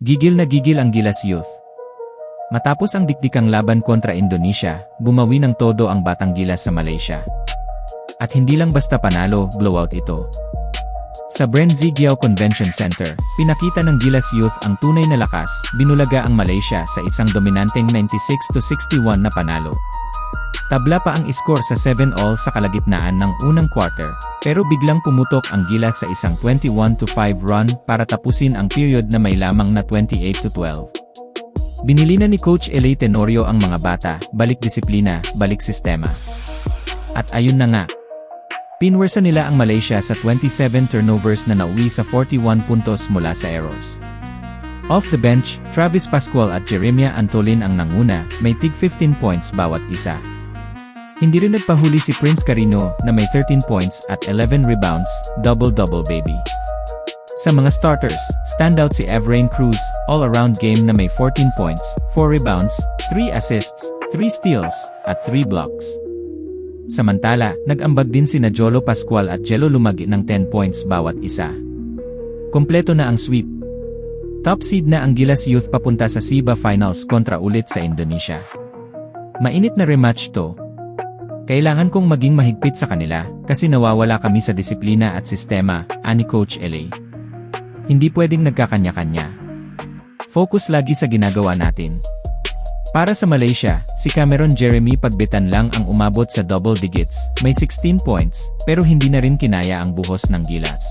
Gigil na gigil ang Gilas Youth. Matapos ang dikdikang laban kontra Indonesia, bumawi ng todo ang Batang Gilas sa Malaysia. At hindi lang basta panalo, blowout ito. Sa Brenzi Giao Convention Center, pinakita ng Gilas Youth ang tunay na lakas, binulaga ang Malaysia sa isang dominanteng 96-61 na panalo. Tabla pa ang score sa 7-all sa kalagitnaan ng unang quarter, pero biglang pumutok ang Gilas sa isang 21-5 run para tapusin ang period na may lamang na 28-12. Binili na ni Coach Elay Tenorio ang mga bata, balik disiplina, balik sistema. At ayun na nga, Pinwersa nila ang Malaysia sa 27 turnovers na nauwi sa 41 puntos mula sa errors. Off the bench, Travis Pascual at Jeremia Antolin ang nanguna, may tig 15 points bawat isa. Hindi rin nagpahuli si Prince Carino na may 13 points at 11 rebounds, double-double baby. Sa mga starters, standout si Evrain Cruz, all-around game na may 14 points, 4 rebounds, 3 assists, 3 steals, at 3 blocks. Samantala, nag-ambag din sina Jolo Pascual at Jello Lumagi ng 10 points bawat isa. Kompleto na ang sweep. Top seed na ang Gilas Youth papunta sa SIBA Finals kontra ulit sa Indonesia. Mainit na rematch to. Kailangan kong maging mahigpit sa kanila kasi nawawala kami sa disiplina at sistema, ani Coach LA. Hindi pwedeng nagkakanya-kanya. Focus lagi sa ginagawa natin. Para sa Malaysia, si Cameron Jeremy pagbitan lang ang umabot sa double digits, may 16 points, pero hindi na rin kinaya ang buhos ng gilas.